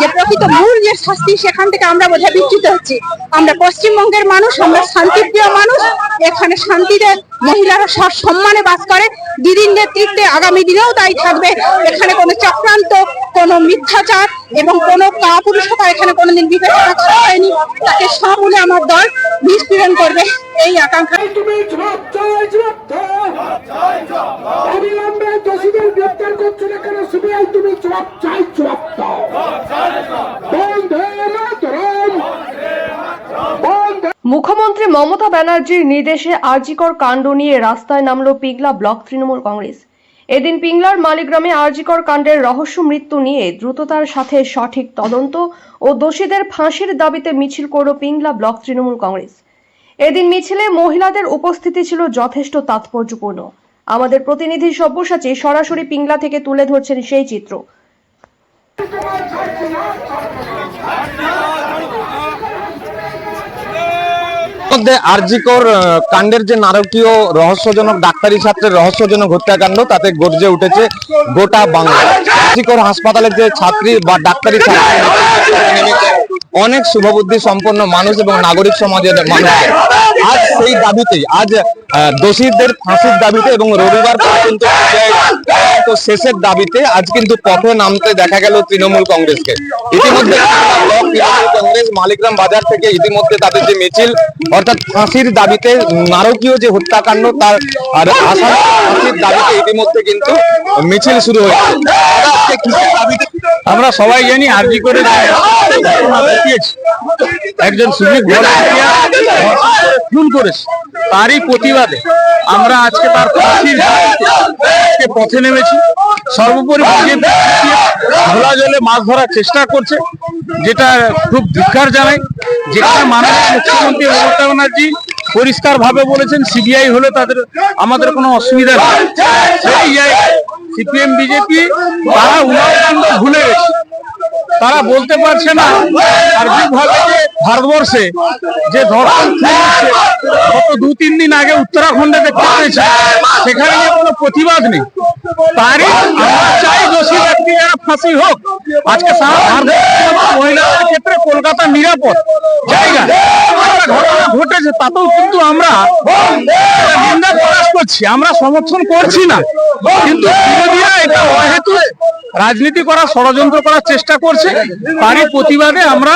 যে প্রকৃত মূল যে শাস্তি সেখান থেকে আমরা বোঝা বিচ্যুত হচ্ছি। আমরা পশ্চিমবঙ্গের মানুষ, আমরা শান্তিপ্রিয় মানুষ। এখানে শান্তিতে মহিলারা সব সম্মানে বাস করে। দিদির নেতৃত্বে আগামী দিনেও তাই থাকবে। এখানে কোনো চক্রান্ত, কোনো মিথ্যাচার এবং কোনো কাপুরুষতা এখানে কোনোদিন বিবেচনা করা হয়নি। তাকে সমূলে আমার দল নিষ্পীড়ন করবে। এই আকাঙ্ক্ষা তুমি জবাব চাই জবাব দাও অবিলম্বে দোষীদের গ্রেপ্তার করছ না কেন সিবিআই তুমি জবাব চাই জবাব দাও বন্ধে মাতরম বন্ধে মুখ্যমন্ত্রী মমতা ব্যানার্জির নির্দেশে আরজিকর কাণ্ড নিয়ে রাস্তায় নামল পিংলা ব্লক তৃণমূল কংগ্রেস। এদিন পিংলার মালিগ্রামে আরজিকর কাণ্ডের রহস্য মৃত্যু নিয়ে দ্রুততার সাথে সঠিক তদন্ত ও দোষীদের ফাঁসির দাবিতে মিছিল করল পিংলা ব্লক তৃণমূল কংগ্রেস। এদিন মিছিলে মহিলাদের উপস্থিতি ছিল যথেষ্ট তাৎপর্যপূর্ণ। আমাদের প্রতিনিধি সব্যসাচী সরাসরি পিংলা থেকে তুলে ধরছেন সেই চিত্র। মধ্যে আরজিকর কাণ্ডের যে নারকীয় রহস্যজনক ডাক্তারি ছাত্রের রহস্যজনক হত্যাকাণ্ড, তাতে গর্জে উঠেছে গোটা বাংলা। আরজিকর হাসপাতালের যে ছাত্রী বা ডাক্তারি অনেক শুভবুদ্ধি সম্পন্ন মানুষ এবং নাগরিক সমাজের মানুষ। আজ সেই দাবিতেই, আজ দোষীদের ফাঁসির দাবিতে এবং রবিবার পর্যন্ত তো শেষের দাবিতে আজ কিন্তু পথে নামতে দেখা গেল তৃণমূল কংগ্রেসকে। ইতিমধ্যে তৃণমূল কংগ্রেস মালিগ্রাম বাজার থেকে ইতিমধ্যে তাদের যে মিছিল অর্থাৎ ফাঁসির দাবিতে নারকীয় যে হত্যাকাণ্ড তার আর আসাম ফাঁসির দাবিতে ইতিমধ্যে কিন্তু মিছিল শুরু হয়েছে। আমরা সবাই জানি করে যে ঘটনা ঘটিয়েছে, একজন ভলান্টিয়ার খুন করেছে। তারই প্রতিবাদে আমরা আজকে তার পথে নেমেছি। সর্বোপরি খোলা জলে মাছ ধরার চেষ্টা করছে, যেটা খুব ধিক্কার জানাই যেখানে মাননীয় মুখ্যমন্ত্রী মমতা ব্যানার্জি পরিষ্কার ভাবে বলেছেন, সিবিআই হলে তাদের, আমাদের কোনো অসুবিধা নেই। সিপিএম, বিজেপি, তারা উন্নয়ন ভুলে গেছে। তারা বলতে পারছে না সার্বিকভাবে ভারতবর্ষে যে ধর্ষণ দু, তিন দিন আগে উত্তরাখণ্ডে দেখতে পেয়েছে সেখানে কোনো প্রতিবাদ নেই। তারই আমরা চাই দোষী ব্যক্তি যারা ফাঁসি হোক। আজকে সারা ভারতবর্ষের মহিলাদের ক্ষেত্রে কলকাতা নিরাপদ জায়গা। ঘটনা ঘটেছে, তাতেও কিন্তু আমরা নিন্দা প্রকাশ করছি, আমরা সমর্থন করছি না। কিন্তু রাজনীতি করা ষড়যন্ত্র করার চেষ্টা করছে। তারই প্রতিবাদে আমরা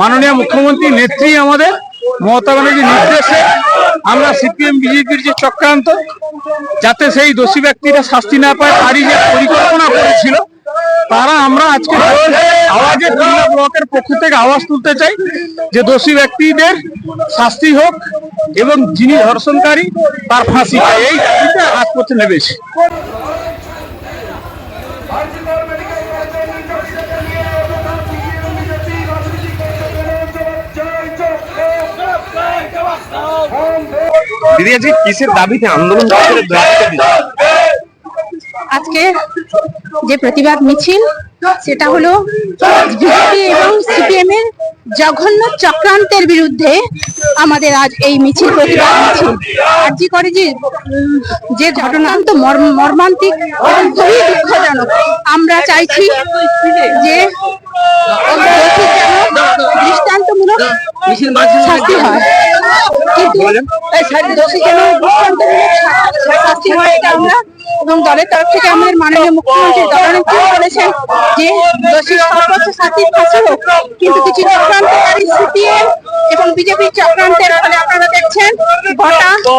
মাননীয় মুখ্যমন্ত্রী নেত্রী আমাদের, মমতা ব্যানার্জির নির্দেশে আমরা সিপিএম, বিজেপির যে চক্রান্ত, যাতে সেই দোষী ব্যক্তিরা শাস্তি না পায়, তারই যে পরিকল্পনা করেছিল তারা আমরা আজকে আওয়াজে খুলনা ব্লকের পক্ষ থেকে আওয়াজ তুলতে চাই যে দোষী ব্যক্তিদের শাস্তি হোক এবং যিনি ধর্ষণকারী তার ফাঁসি চাই এই দাবিতে আজ করতে নেমেছি। দিদি আজকে কিসের দাবিতে আন্দোলন আজকে যে প্রতিবাদ মিছিল সেটা হলো বিজেপি এবং সিপিএম এর জঘন্য চক্রান্তের বিরুদ্ধে আমাদের আজ এই মিছিল প্রতিবাদ মিছিল। আরজি করে যে যে ঘটনা তো মর্মান্তিক এবং খুবই দুঃখজনক। আমরা চাইছি যে দৃষ্টান্তমূলক শাস্তি হয়। কিন্তু দোষী যেন দৃষ্টান্তমূলক শাস্তি হয় এটা আমরা এবং দলের তরফ থেকে আমাদের মাননীয় মুখ্যমন্ত্রী দলনেত্রী বলেছেন যে দোষী সর্বোচ্চ শাস্তি ফাঁসি কিন্তু কিছু চক্রান্তকারী সিপিএম এবং বিজেপি চক্রান্তের ফলে আপনারা দেখছেন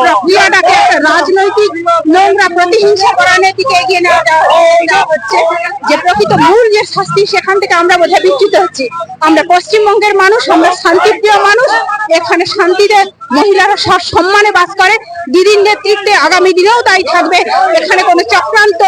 প্রক্রিয়াটাকে একটা রাজনৈতিক নোংরা প্রতিহিংসা করানোর দিকে এগিয়ে নেওয়া হচ্ছে, যে প্রকৃত মূল যে শাস্তি সেখান থেকে আমরা বোঝা বিচ্যুত হচ্ছি। আমরা পশ্চিমবঙ্গের মানুষ, আমরা শান্তিপ্রিয় মানুষ, এখানে শান্তিতে মহিলারা সব সম্মানে বাস করে। দিদির নেতৃত্বে আগামী দিনেও তাই থাকবে। এখানে কোনো চক্রান্ত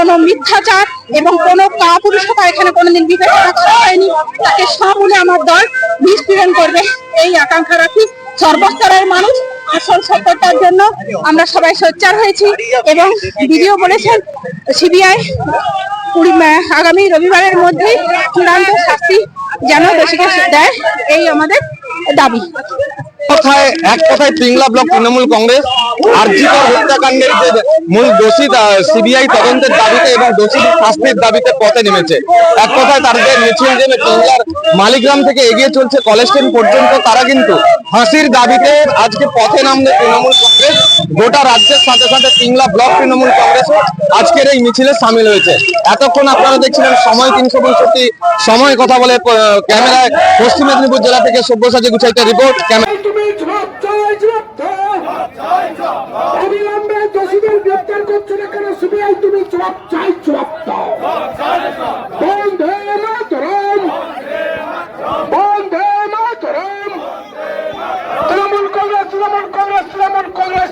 কোনো মিথ্যাচার এবং কোনো কাপুরুষতা এখানে কোনোদিন বিবেচনা করা হয়নি। তাকে সমূলে আমার দল নিষ্পীড়ন করবে। এই আকাঙ্ক্ষা রাখি সর্বস্তরের মানুষ আসল সত্যতার জন্য আমরা সবাই সোচ্চার হয়েছি এবং দিদিও বলেছেন, সিবিআই আগামী রবিবারের মধ্যেই চূড়ান্ত শাস্তি যেন দোষীকে দেয়, এই আমাদের দাবি। এক কথায় পিংলা ব্লক তৃণমূল কংগ্রেস। আরজিকর হত্যাকাণ্ডের যে মূল দোষী সিবিআই তদন্তের দাবিতে এবং দোষীদের শাস্তির দাবিতে পথে নেমেছে। এক কথায় তাদের মিছিল মালিগ্রাম থেকে এগিয়ে চলছে পর্যন্ত, তারা কিন্তু ফাঁসির দাবিতে আজকে পথে নামলে তৃণমূল কংগ্রেস। গোটা রাজ্যের সাথে সাথে পিংলা ব্লক তৃণমূল কংগ্রেস আজকের এই মিছিলে সামিল হয়েছে। এতক্ষণ আপনারা দেখছিলেন সময় তিনশো পঁয়ষট্টি। সময় কথা বলে ক্যামেরায় পশ্চিম মেদিনীপুর জেলা থেকে সব্যসাচী গুছাইতে রিপোর্ট ক্যামেরা মাতরম। বন্ধে মাতরম। তৃণমূল কংগ্রেস তৃণমূল কংগ্রেস তৃণমূল কংগ্রেস